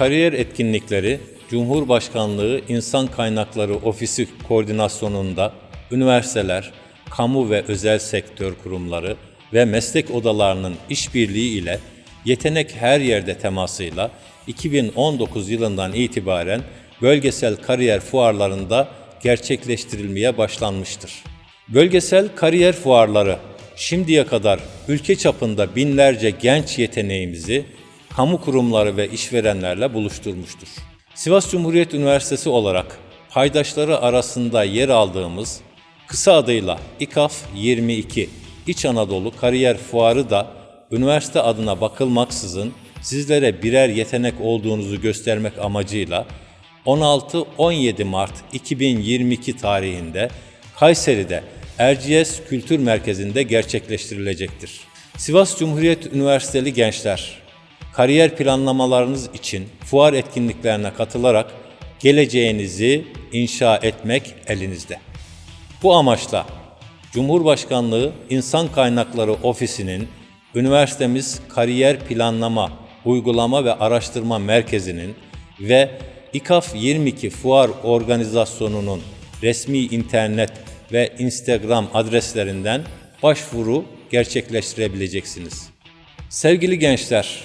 Kariyer etkinlikleri Cumhurbaşkanlığı İnsan Kaynakları Ofisi koordinasyonunda üniversiteler, kamu ve özel sektör kurumları ve meslek odalarının işbirliği ile Yetenek Her Yerde temasıyla 2019 yılından itibaren bölgesel kariyer fuarlarında gerçekleştirilmeye başlanmıştır. Bölgesel kariyer fuarları şimdiye kadar ülke çapında binlerce genç yeteneğimizi kamu kurumları ve işverenlerle buluşturmuştur. Sivas Cumhuriyet Üniversitesi olarak paydaşları arasında yer aldığımız kısa adıyla İKAF 22 İç Anadolu Kariyer Fuarı da üniversite adına bakılmaksızın sizlere birer yetenek olduğunuzu göstermek amacıyla 16-17 Mart 2022 tarihinde Kayseri'de Erciyes Kültür Merkezi'nde gerçekleştirilecektir. Sivas Cumhuriyet Üniversiteli gençler, kariyer planlamalarınız için fuar etkinliklerine katılarak geleceğinizi inşa etmek elinizde. Bu amaçla Cumhurbaşkanlığı İnsan Kaynakları Ofisi'nin üniversitemiz Kariyer Planlama, Uygulama ve Araştırma Merkezi'nin ve İKAF 22 Fuar Organizasyonu'nun resmi internet ve Instagram adreslerinden başvuru gerçekleştirebileceksiniz. Sevgili gençler,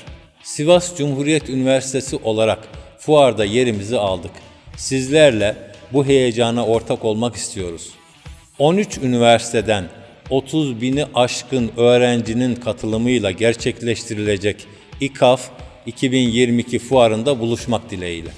Sivas Cumhuriyet Üniversitesi olarak fuarda yerimizi aldık. Sizlerle bu heyecana ortak olmak istiyoruz. 13 üniversiteden 30 bini aşkın öğrencinin katılımıyla gerçekleştirilecek İKAF 2022 fuarında buluşmak dileğiyle.